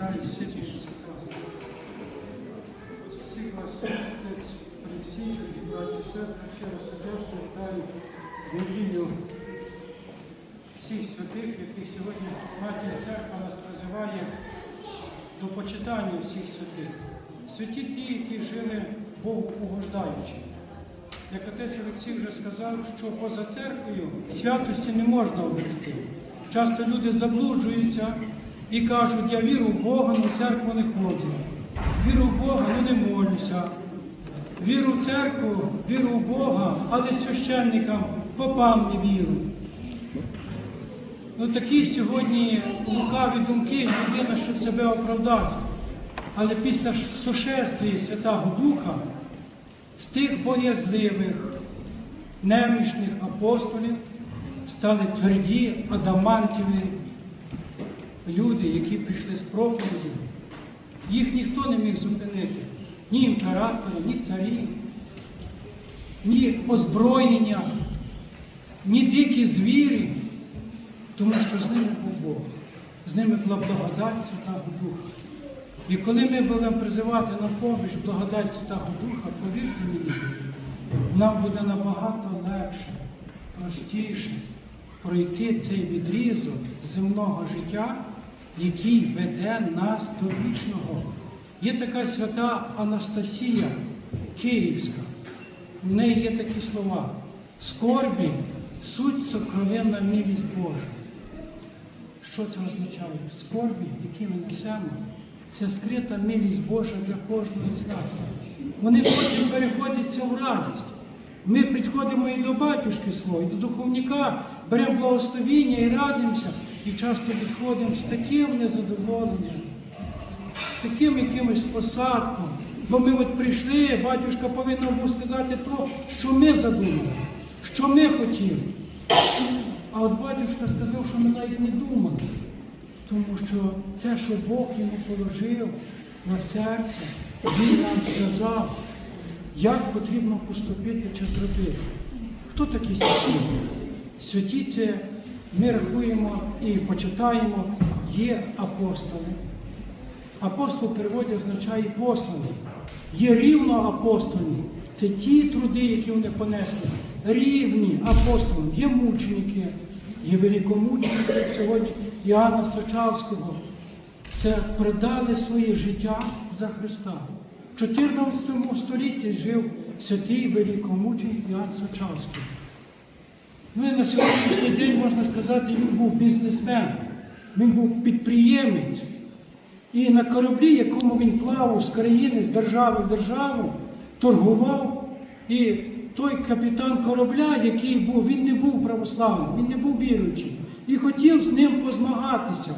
Отця і і Святого. Всіх вас, отець Олексій, браті і сестри, ще раз сердечно вітаю з неділю всіх святих, яких сьогодні Матір Церква нас призиває до почитання всіх святих. Святі ті, які жили Богу угождаючи. Як отець Олексій вже сказав, що поза церквою святості не можна обрести. Часто люди заблуджуються і кажуть, я віру в Бога, але в церкву не ходжу. Віру в Бога, але не молюся. Віру в церкву, віру в Бога, але священникам, попам не віру. Ну такі сьогодні лукаві думки людина, щоб себе оправдати. Але після сошествия Святого Духа з тих боязливих, немічних апостолів стали тверді, адамантіві люди, які прийшли з проповіді. Їх ніхто не міг зупинити. Ні імператори, ні царі, ні озброєння, ні дикі звірі, тому що з ними був Бог. З ними була благодать Святого Духа. І коли ми будемо призивати на поміч благодать Святого Духа, повірте мені, нам буде набагато легше, простіше пройти цей відрізок земного життя, який веде нас до вічного. Є така свята Анастасія Київська. В неї є такі слова. Скорбі, суть сокровенна милість Божа. Що це означає? Скорбі, які ми несемо, це скрита милість Божа для кожного з нас. Вони потім переходяться в радість. Ми підходимо і до батюшки свого, і до духовника, беремо благословіння і радимося, і часто відходимо з таким незадоволенням, з таким якимось посадком. Бо ми от прийшли, батюшка повинен був сказати то, що ми задумали, що ми хотіли. А от батюшка сказав, що ми навіть не думали. Тому що те, що Бог йому положив на серце, він нам сказав, як потрібно поступити чи зробити. Хто такі святі? Святі це ми рахуємо і почитаємо, є апостоли. Апостол в переводі означає посланий. Є рівно апостольні. Це ті труди, які вони понесли. Рівні апостолам. Є мученики, є великомученики, сьогодні Іоанна Сочавського. Це придали своє життя за Христа. В 14 столітті жив святий великомученик Іоанн Сочавський. Ну і на сьогоднішній день можна сказати, він був бізнесмен, він був підприємець. І на кораблі, якому він плавав з країни, з держави в державу, торгував. І той капітан корабля, який був, він не був православним, він не був віруючим. І хотів з ним позмагатися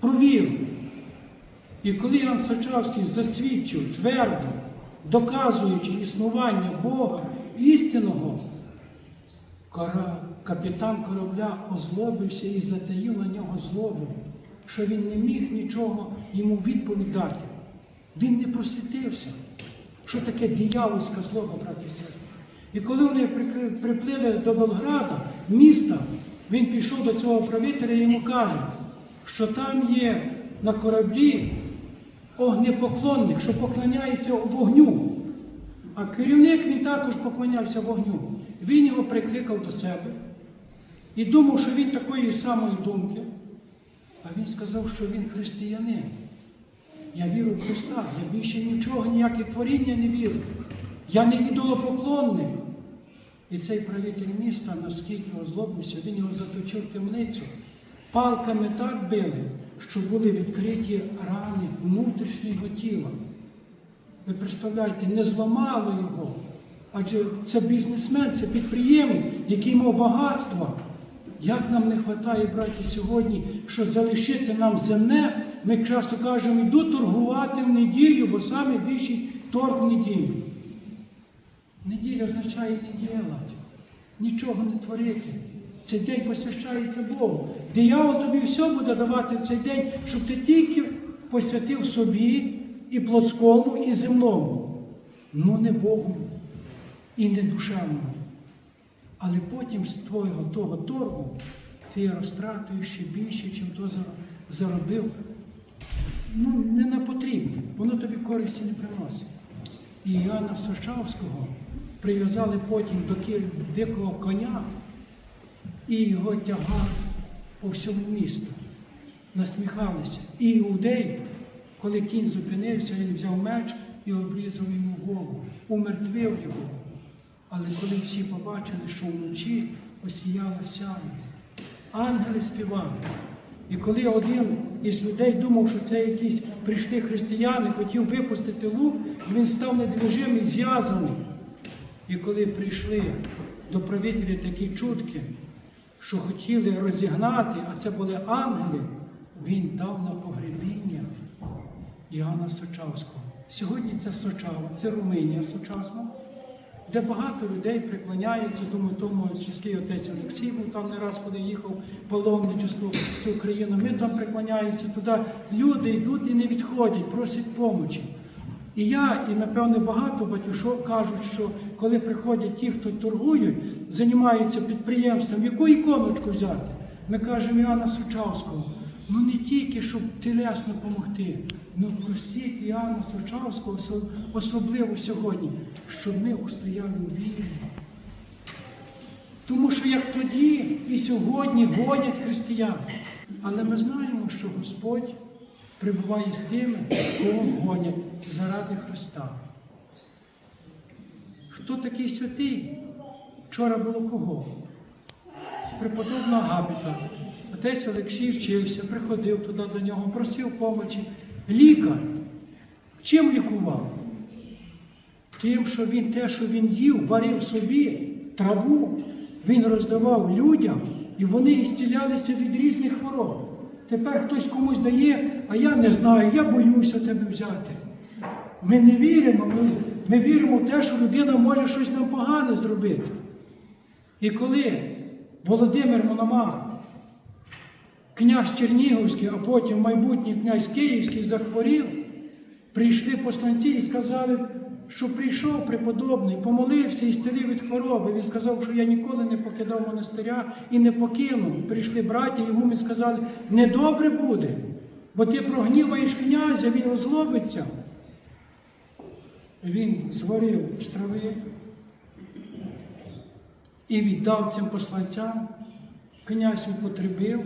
про віру. І коли Іван Сачавський засвідчив твердо, доказуючи існування Бога істинного, капітан корабля озлобився і затаїв на нього злобу, що він не міг нічого йому відповідати. Він не просвітився. Що таке диявольська злоба, браті і сестри? І коли вони приплили до Болграда, міста, він пішов до цього правителя і йому каже, що там є на кораблі огнепоклонник, що поклоняється вогню. А керівник він також поклонявся вогню. Він його прикликав до себе і думав, що він такої самої думки. А він сказав, що він християнин. Я вірю в Христа, я більше нічого, ніяке творіння не вірю. Я не ідолопоклонник. І цей правитель міста, наскільки озлобився, він його заточив в темницю. Палками так били, що були відкриті рани внутрішнього тіла. Ви представляєте, не зламало його. Адже це бізнесмен, це підприємець, який мав багатство. Як нам не вистачає, браті, сьогодні, що залишити нам земне, ми часто кажемо, йду торгувати в неділю, бо саме більший торг в неділю. Неділя означає не ділати, нічого не творити. Цей день посвящається Богу. Диявол тобі все буде давати в цей день, щоб ти тільки посвятив собі і плотському, і земному. Ну не Богу і не душевному. Але потім з твого того торгу ти розтратуєш ще більше, чим то заробив ну, не на потрібне, воно тобі користі не приносить. І Іоанна Сочавського прив'язали потім до дикого коня і його тягали по всьому місту. Насміхалися. І іудей, коли кінь зупинився, він взяв меч і обрізав йому голову, умертвив його. Але коли всі побачили, що вночі осіяла сяйво, ангели співали. І коли один із людей думав, що це якісь прийшли християни, хотів випустити лук, він став недвижимий, зв'язаний. І коли прийшли до правителя такі чутки, що хотіли розігнати, а це були ангели, він дав на погребіння Іоанна Сочавського. Сьогодні це Сочава, це Румунія сучасна, де багато людей приклоняються, думаю, тому чеський отець Олексій був там не раз, коли їхав паломничество в ту країну. Ми там приклоняємося туди. Люди йдуть і не відходять, просять помочі. І я, і напевне багато батюшок кажуть, що коли приходять ті, хто торгують, займаються підприємством, яку іконочку взяти? Ми кажемо Іоанна Сучавського. Ну не тільки, щоб тілесно допомогти, ну просіть Іоанна Сучавського, особливо сьогодні, щоб ми устояли у вірі. Тому що як тоді і сьогодні гонять християн. Але ми знаємо, що Господь прибуває з тими, кого гонять заради Христа. Хто такий святий? Вчора було кого? Преподобна Габіта. Отець Олексій вчився, приходив туди до нього, просив помочі. Лікар. Чим лікував? Тим, що він те, що він їв, варив собі траву, він роздавав людям, і вони ісцілялися від різних хвороб. Тепер хтось комусь дає, а я не знаю, я боюся тебе взяти. Ми не віримо, ми, ми віримо в те, що людина може щось нам погане зробити. І коли Володимир Мономах, князь Чернігівський, а потім майбутній князь Київський захворів, прийшли посланці і сказали, що прийшов преподобний, помолився і зцілив від хвороби. Він сказав, що я ніколи не покидав монастиря і не покинув. Прийшли браті, йому ми сказали, недобре буде, бо ти прогніваєш князя, він озлобиться. Він зварив з трави і віддав цим посланцям. Князь употребив,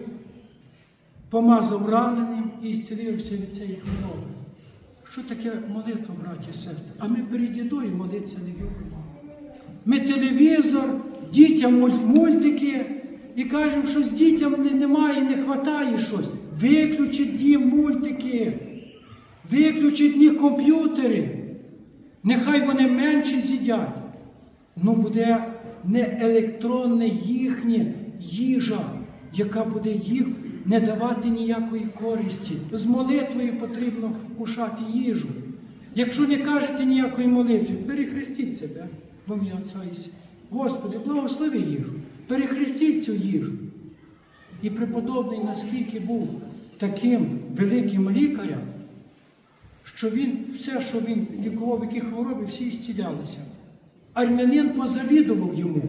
помазав раненим і зцілився від цієї хвороби. Що таке молитва, браті і сестри? А ми перед їдою молитися не любимо. Ми телевізор, дітям мультики і кажемо, що з дітям не, немає, не вистачає щось. Виключіть їм мультики, виключіть їх комп'ютери. Нехай вони менше з'їдять. Ну буде не електронна їхня їжа, яка буде їх не давати ніякої користі. З молитвою потрібно кушати їжу. Якщо не кажете ніякої молитви, перехрестіть себе в ім'я Отця Господи, благослови їжу, перехрестіть цю їжу. І преподобний наскільки був таким великим лікарем, що він все, що він лікував, які хвороби, всі зцілялися. Армянин позавідував йому.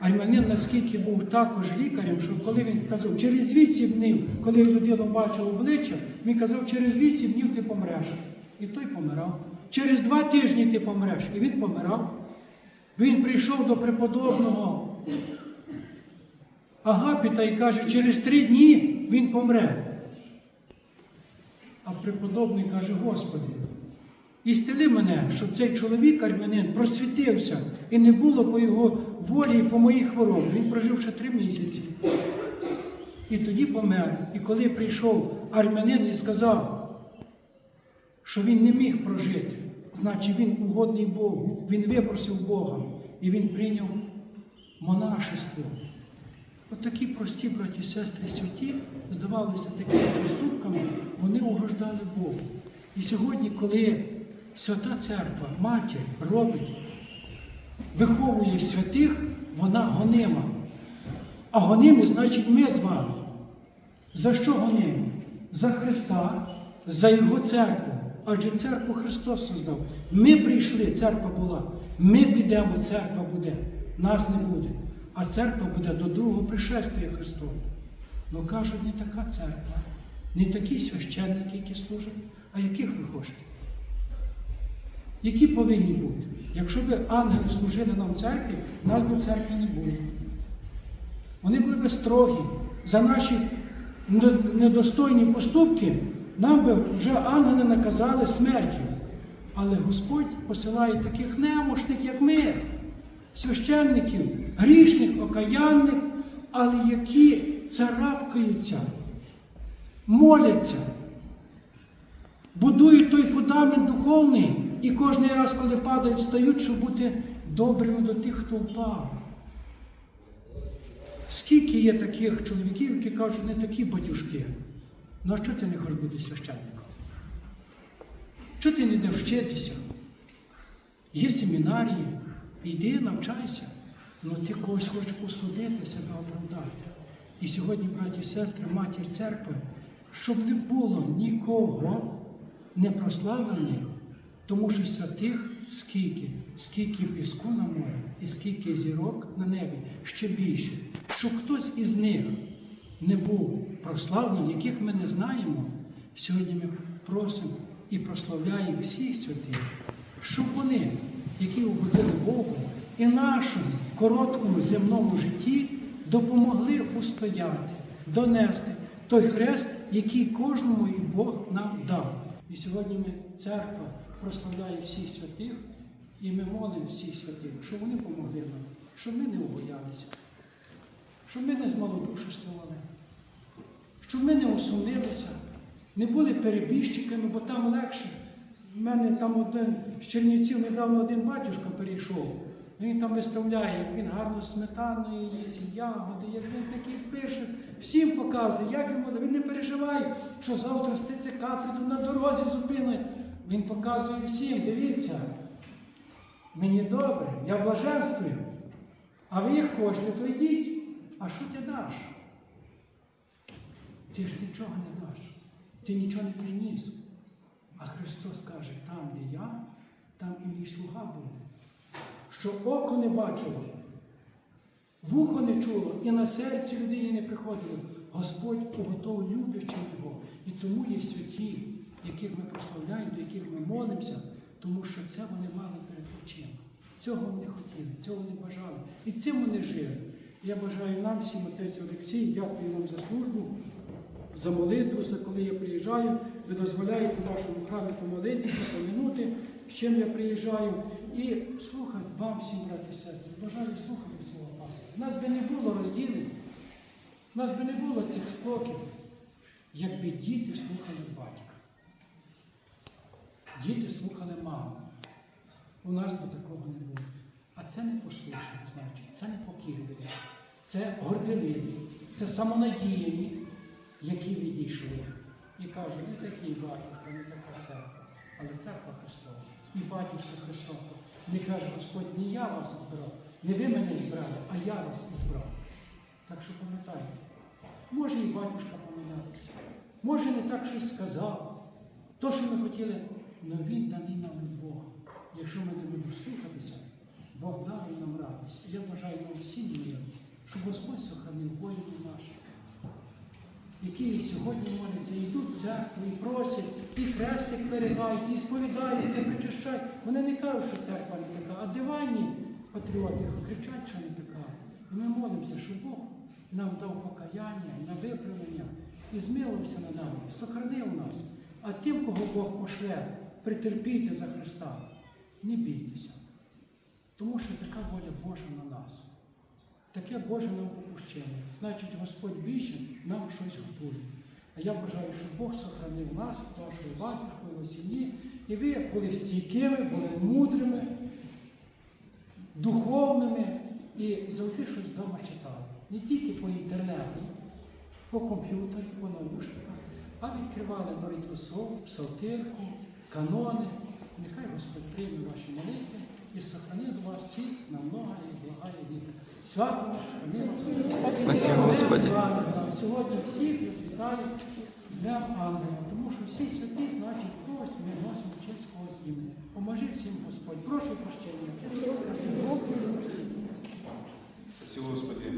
Армянин наскільки був також лікарем, що коли він казав, через вісім днів, коли людина бачила обличчя, він казав, через вісім днів ти помреш. І той помирав. Через два тижні ти помреш. І він помирав. Він прийшов до преподобного Агапіта і каже, через три дні він помре. А преподобний каже, Господи, ісцели мене, щоб цей чоловік армянин просвітився і не було по його волі і по моїй хворобі. Він прожив ще три місяці. І тоді помер. І коли прийшов армянин і сказав, що він не міг прожити, значить він угодний Богу, він випросив Бога і він прийняв монашество. От такі прості браті і сестри святі, здавалися такими поступками, вони угождали Богу. І сьогодні, коли Свята Церква, матір робить, виховує святих, вона гонима. А гоними, значить, ми з вами. За що гонимо? За Христа, за Його церкву. Адже церкву Христос создав. Ми прийшли, церква була. Ми підемо, церква буде. Нас не буде. А церква буде до другого пришестя Христова. Ну кажуть, не така церква. Не такі священники, які служать, а яких ви хочете? Які повинні бути? Якщо б ангели служили нам в церкві, нас би в церкві не було. Вони були б строгі. За наші недостойні поступки нам би вже ангели наказали смертю. Але Господь посилає таких немощних, як ми, священників, грішних, окаянних, але які царапкаються, моляться, будують той фундамент духовний і кожен раз, коли падають, встають, щоб бути добрими до тих, хто впав. Скільки є таких чоловіків, які кажуть, не такі батюшки. Ну а чого ти не хочеш бути священником? Чого ти не йдеш вчитися? Є семінарії, йди, навчайся. Ну ти когось хочеш осудити себе оправдати. І сьогодні, браті і сестри, матір церкви, щоб не було нікого не прославлених, тому що святих скільки, скільки піску на морі і скільки зірок на небі, ще більше. Щоб хтось із них не був прославлений, яких ми не знаємо, сьогодні ми просимо і прославляємо всіх святих, щоб вони, які угодили Богу, і нашому короткому земному житті допомогли устояти, донести той хрест, який кожному і Бог нам дав. І сьогодні ми, церква, прославляє всіх святих, і ми молимо всіх святих, щоб вони помогли нам, щоб ми не убоялися, щоб ми не змалодушествували, щоб ми не осунилися, не були перебіжчиками, бо там легше. У мене там один з Чернівців недавно один батюшка перейшов. Він там виставляє, він гарно сметаною їсть, ягоди, як він такий пише, всім показує, як йому, він не переживає, що завтра ститься кафедру на дорозі зупинить. Він показує всім, дивіться, мені добре, я блаженствую. А ви як хочете, то йдіть. А що ти даш? Ти ж нічого не даш. Ти нічого не приніс. А Христос каже, там, де я, там і мій слуга буде. Що око не бачило, вухо не чуло, і на серці людині не приходило. Господь уготовив люблячим його. І тому є святі, яких ми прославляємо, до яких ми молимося, тому що це вони мали перед очима. Цього вони хотіли, цього вони бажали. І цим вони жили. Я бажаю нам всім, отець Олексій, дякую вам за службу, за молитву, за коли я приїжджаю. Ви дозволяєте в вашому храмі помолитися, поминути, з чим я приїжджаю. І слухати вам всім, браті і сестри. Бажаю слухати слова. У нас би не було розділень, нас би не було цих склоків, якби діти слухали батька. Діти слухали маму. У нас би такого не було. А це не послушні, значить, це не покірливі, це горделиві, це самонадіяні, які відійшли. І кажуть, не такий батюшка, не така церква, але церква Христова. І батюшка Христова. Не каже Господь, не я вас збирав, не ви мене збирали, а я вас збрав. Так що пам'ятайте, може і батюшка помилятися, може не так щось сказав. То, що ми хотіли, але він даний нам від Бога. Якщо ми не будемо слухатися, Бог дав нам радість. Я бажаю нам всім миру, щоб Господь сохранив воїнів наших, які сьогодні моляться, йдуть в церкву і просять, і хрестик перегають, і сповідаються, причащають. Вони не кажуть, що церква не така, а диванні патріоти кричать, що не така. І ми молимося, щоб Бог нам дав покаяння, на виправлення і змилився над нами, сохранив нас. А тим, кого Бог пошле, притерпійте за Христа, не бійтеся. Тому що така воля Божа на нас. Таке Боже нам попущення. Значить, Господь більше нам щось готує. А я бажаю, щоб Бог сохранив нас, вашою батюшкою, його сім'ї, і ви були стійкими, були мудрими, духовними і завжди щось вдома читали. Не тільки по інтернету, по комп'ютері, по наушниках, а відкривали молитву слов, псалтирку, канони. Нехай Господь прийме ваші молитви і сохранить вас всіх на много і благає літа. Свято вас. Господи. Сьогодні всіх вітаю з Днем Ангела, тому що всі святі, значить, когось ми носимо честь когось імені. Поможи всім Господь. Прошу прощення. Спасибо, Господи.